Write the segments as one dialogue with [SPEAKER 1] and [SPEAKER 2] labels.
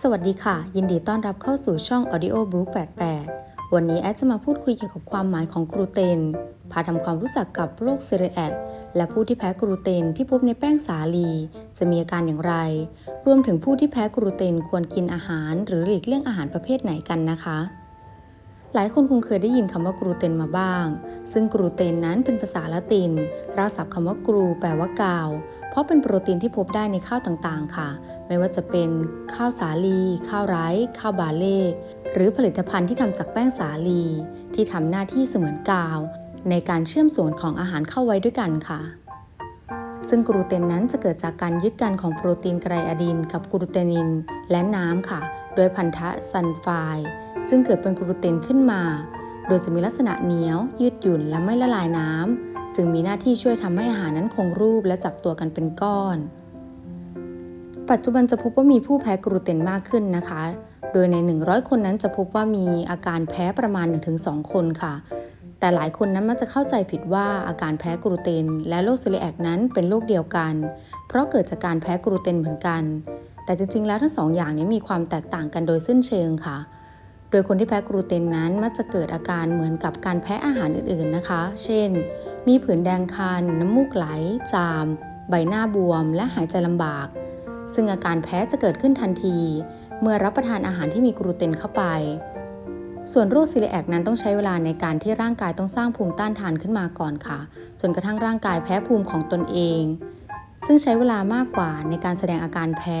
[SPEAKER 1] สวัสดีค่ะ ยินดีต้อนรับเข้าสู่ช่อง Audio Book 88 วันนี้แอดจะมาพูดคุยเกี่ยวกับความหมายของกลูเตน พาทำความรู้จักกับโรคเซเรแอกและผู้ที่แพ้กลูเตนที่พบในแป้งสาลี จะมีอาการอย่างไร รวมถึงผู้ที่แพ้กลูเตนควรกินอาหาร หรือหลีกเลี่ยงอาหารประเภทไหนกันนะคะ หลายคนคงเคยได้ยินคำว่ากลูเตนมาบ้าง ซึ่งกลูเตนนั้นเป็นภาษาละตินรากศัพท์คำว่ากรูแปลว่ากาว เพราะเป็นโปรตีนที่พบได้ในข้าวต่างๆ ค่ะ ไม่ว่าจะเป็นข้าวสาลี ข้าวไร้ข้าวบาเล่หรือผลิตภัณฑ์ที่ทำจากแป้งสาลี ที่ทำหน้าที่เสมือนกาว ในการเชื่อมส่วนของอาหารเข้าไว้ด้วยกันค่ะซึ่งกลูเตนนั้นจะเกิดจากการยึดกันของโปรตีนไกรอะดีนกับกลูเตนินและน้ำค่ะ โดยพันธะซัลไฟ จึงเกิดเป็นกลูเตนขึ้นมา โดยจะมีลักษณะเหนียว ยืดหยุ่นและไม่ละลายน้ำ จึงมีหน้าที่ช่วยทำให้อาหารนั้นคงรูปและจับตัวกันเป็นก้อน ปัจจุบันจะพบว่ามีผู้แพ้กลูเตนมากขึ้นนะคะ โดยใน 100 คนนั้นจะพบว่ามีอาการแพ้ประมาณ 1-2 คนค่ะ แต่หลายคนนั้นมักจะเข้าใจผิดว่าอาการแพ้กลูเตน และโรคซเลียกนั้นเป็นโรคเดียวกัน เพราะเกิดจากการแพ้กลูเตนเหมือนกันแต่จริงๆ แล้วทั้งสองอย่างนี้มีความแตกต่างกันโดยสิ้นเชิงค่ะ โดยคนที่แพ้กลูเตนนั้นมักจะเกิดอาการเหมือนกับการแพ้อาหารอื่นๆนะคะ เช่น มีผื่นแดงคัน น้ำมูกไหล จาม ใบหน้าบวม และหายใจลำบาก ซึ่งอาการแพ้จะเกิดขึ้นทันที เมื่อรับประทานอาหารที่มีกลูเตนเข้าไป ส่วนโรคซีเลียกนั้นต้องใช้เวลาในการที่ร่างกายต้องสร้างภูมิต้านทานขึ้นมาก่อนค่ะ จนกระทั่งร่างกายแพ้ภูมิของตนเอง ซึ่งใช้เวลามากกว่าในการแสดงอาการแพ้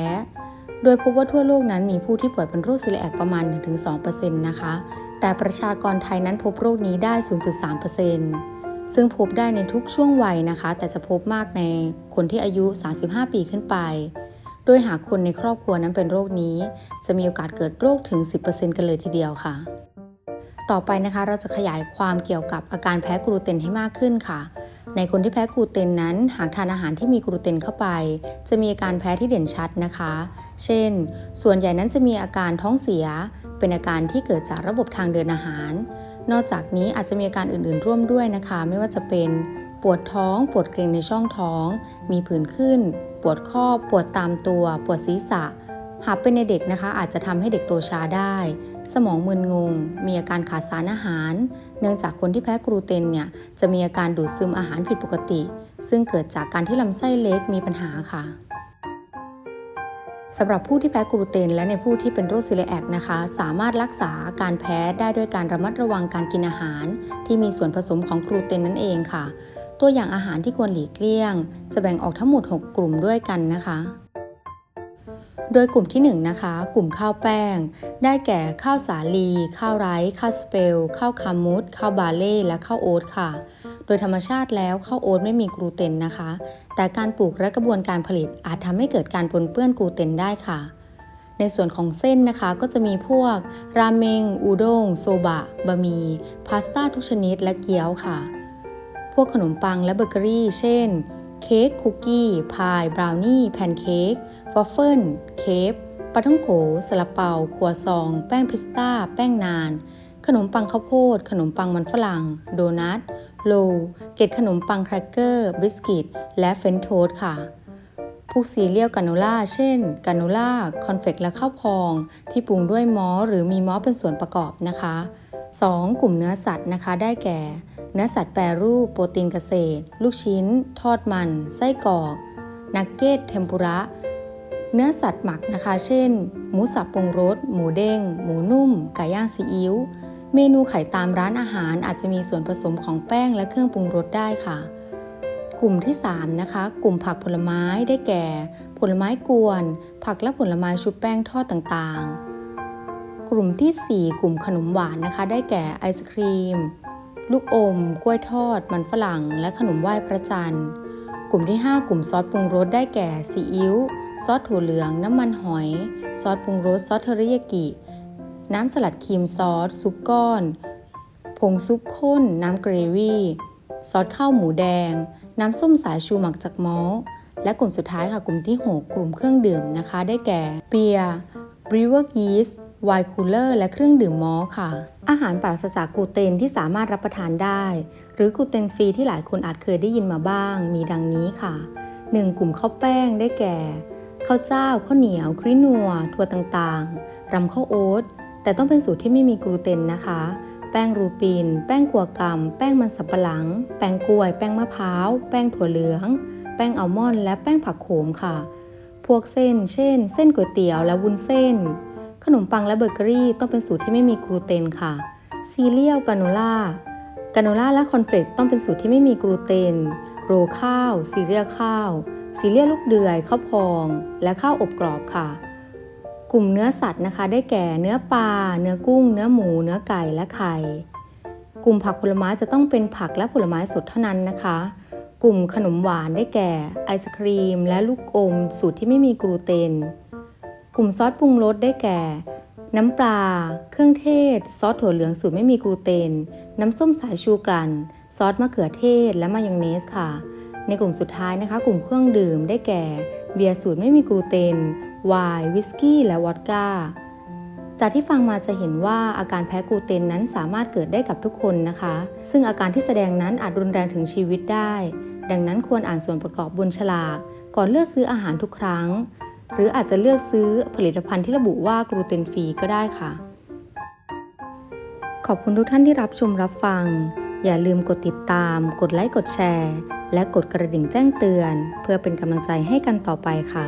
[SPEAKER 1] โดยพบว่าทั่วโลกนั้นมีผู้ที่ป่วยเป็นโรคซีเลียกประมาณ 1-2%นะคะ แต่ประชากรไทยนั้นพบโรคนี้ได้ 0.3%ซึ่งพบได้ในทุกช่วงวัยนะคะ แต่จะพบมากในคนที่อายุ 35 ปีขึ้นไป โดยหากคนในครอบครัวนั้นเป็นโรคนี้ จะมีโอกาสเกิดโรคถึง 10%กันเลยทีเดียวค่ะ ต่อไปนะคะเราจะขยายความเกี่ยวกับอาการแพ้กลูเตนให้มากขึ้นค่ะ ในคนที่แพ้กลูเตนนั้น หากทานอาหารที่มีกลูเตนเข้าไป จะมีอาการแพ้ที่เด่นชัดนะคะ เช่น ส่วนใหญ่นั้นจะมีอาการท้องเสีย เป็นอาการที่เกิดจากระบบทางเดินอาหาร นอกจากนี้อาจจะมีอาการอื่นๆ ร่วมด้วยนะคะ ไม่ว่าจะเป็น ปวดท้อง ปวดเกร็งในช่องท้อง มีผื่นขึ้น ปวดข้อ ปวดตามตัว ปวดศีรษะ หากเป็นในเด็กนะคะอาจจะทำให้เด็กโตช้าได้ สมองมึนงง มีอาการขาดสารอาหาร เนื่องจากคนที่แพ้กลูเตนเนี่ยจะมีอาการดูดซึมอาหารผิดปกติ ซึ่งเกิดจากการที่ลำไส้เล็กมีปัญหาค่ะสำหรับผู้ที่แพ้กลูเตน และในผู้ที่เป็นโรคซีเลียกนะคะ สามารถรักษาอาการแพ้ได้ด้วยการระมัดระวังการกินอาหาร ที่มีส่วนผสมของกลูเตนนั่นเองค่ะ ตัวอย่างอาหารที่ควรหลีกเลี่ยง จะแบ่งออกทั้งหมด 6 กลุ่มด้วยกันนะคะ โดยกลุ่มที่ 1 นะคะ กลุ่มข้าวแป้ง ได้แก่ข้าวสาลี ข้าวไรซ์ข้าวสเปลข้าวคามุดข้าวบาเล่และข้าวโอ๊ตค่ะ โดยธรรมชาติแล้วข้าวโอ๊ตไม่มีกลูเตนนะคะ แต่การปลูกและกระบวนการผลิตอาจทำให้เกิดการปนเปื้อนกลูเตนได้ค่ะ ในส่วนของเส้นนะคะก็จะมีพวก ราเมง อูด้ง โซบะ บะหมี่พาสต้าทุกชนิดและเกี๊ยวค่ะ พวกขนมปังและเบเกอรี่ เช่น เค้กคุกกี้ พาย บราวนี่ แพนเค้กวอฟเฟิลเคปปาท่องโกสลาเปาครัวซอง แป้งพิสต้า แป้งนาน ขนมปังข้าวโพด ขนมปังมันฝรั่ง โดนัท โล เกล็ดขนมปังแครกเกอร์ บิสกิต และเฟนโทส์ค่ะพวกซีเรียลกาโนล่า เช่น กาโนล่า คอนเฟกและข้าวพอง ที่ปรุงด้วยมอสหรือมีมอสเป็นส่วนประกอบนะคะ 2. กลุ่มเนื้อสัตว์นะคะ ได้แก่ เนื้อสัตว์แปรรูป โปรตีนเกษตร ลูกชิ้น ทอดมัน ไส้กรอก นักเก็ต เทมปุระ เนื้อสัตว์หมักนะคะ เช่น หมูสับปรุงรส หมูเด้ง หมูนุ่ม ไก่ย่างซีอิ๊ว เมนูไข่ตามร้านอาหารอาจจะมีส่วนผสมของแป้งและเครื่องปรุงรสได้ค่ะ กลุ่มที่ 3 นะคะ กลุ่มผักผลไม้ได้แก่ ผลไม้กวน ผักและผลไม้ชุบแป้งทอดต่างๆ กลุ่มที่ 4 กลุ่มขนมหวานนะคะ ได้แก่ไอศครีม ลูกอม กล้วยทอด มันฝรั่ง และขนมไหว้พระจันทร์ กลุ่มที่ 5 กลุ่มซอสปรุงรสได้แก่ซีอิ๊ว ซอสถั่วเหลือง น้ำมันหอย ซอสปรุงรส ซอสเทอริยากิ น้ำสลัดครีมซอส ซุปก้อน ผงซุปข้น น้ำเกรวี่ ซอสข้าวหมูแดง น้ำส้มสายชูหมักจากมอลและกลุ่มสุดท้ายค่ะ กลุ่มที่ 6 กลุ่มเครื่องดื่มนะคะ ได้แก่ เบียร์บริเวอร์ยีสต์ไวน์คูลเลอร์ และเครื่องดื่มมอลค่ะ อาหารปราศจากกลูเตนที่สามารถรับประทานได้ หรือกลูเตนฟรีที่หลายคนอาจเคยได้ยินมาบ้าง มีดังนี้ค่ะ 1. กลุ่มข้าวแป้งได้แก่ข้าวเจ้าข้าวเหนียวครินัว ถั่วต่างๆรำข้าวโอ๊ตแต่ต้องเป็นสูตรที่ไม่มีกลูเตนนะคะ แป้งรูปีน แป้งกัวกำแป้งมันสับปะหลัง แป้งกล้วย แป้งมะพร้าว แป้งถั่วเหลือง แป้งอัลมอนด์และแป้งผักโขมค่ะ พวกเส้น เช่น เส้นก๋วยเตี๋ยวและวุ้นเส้น ขนมปังและเบเกอรี่ต้องเป็นสูตรที่ไม่มีกลูเตนค่ะซีเรียลกาโนล่ากาโนล่าและคอนเฟลกต้องเป็นสูตรที่ไม่มีกลูเตน โรข้าวซีเรียลข้าวซีเรียลลูกเดือยข้าวพอง และข้าวอบกรอบค่ะ กลุ่มเนื้อสัตว์นะคะ ได้แก่เนื้อปลาเนื้อกุ้ง เนื้อหมู เนื้อไก่และไข่กลุ่มผักผลไม้จะต้องเป็นผักและผลไม้สดเท่านั้นนะคะ กลุ่มขนมหวานได้แก่ ไอศครีม และลูกอม สูตรที่ไม่มีกลูเตน กลุ่มซอสปรุงรสได้แก่ น้ำปลา เครื่องเทศ ซอสถั่วเหลืองสูตรไม่มีกลูเตน น้ำส้มสายชูกลั่นซอสมะเขือเทศ และมายองเนสค่ะ ในกลุ่มสุดท้ายนะคะ กลุ่มเครื่องดื่มได้แก่ เบียร์สูตรไม่มีกลูเตน ไวน์ วิสกี้ และวอดก้า จากที่ฟังมาจะเห็นว่าอาการแพ้กลูเตนนั้นสามารถเกิดได้กับทุกคนนะคะ ซึ่งอาการที่แสดงนั้นอาจรุนแรงถึงชีวิตได้ ดังนั้นควรอ่านส่วนประกอบบนฉลาก ก่อนเลือกซื้ออาหารทุกครั้ง หรืออาจจะเลือกซื้อผลิตภัณฑ์ที่ระบุว่ากลูเตนฟรีก็ได้ค่ะ ขอบคุณทุกท่านที่รับชมรับฟัง อย่าลืมกดติดตาม กดไลค์กดแชร์ และกดกระดิ่งแจ้งเตือน เพื่อเป็นกำลังใจให้กันต่อไปค่ะ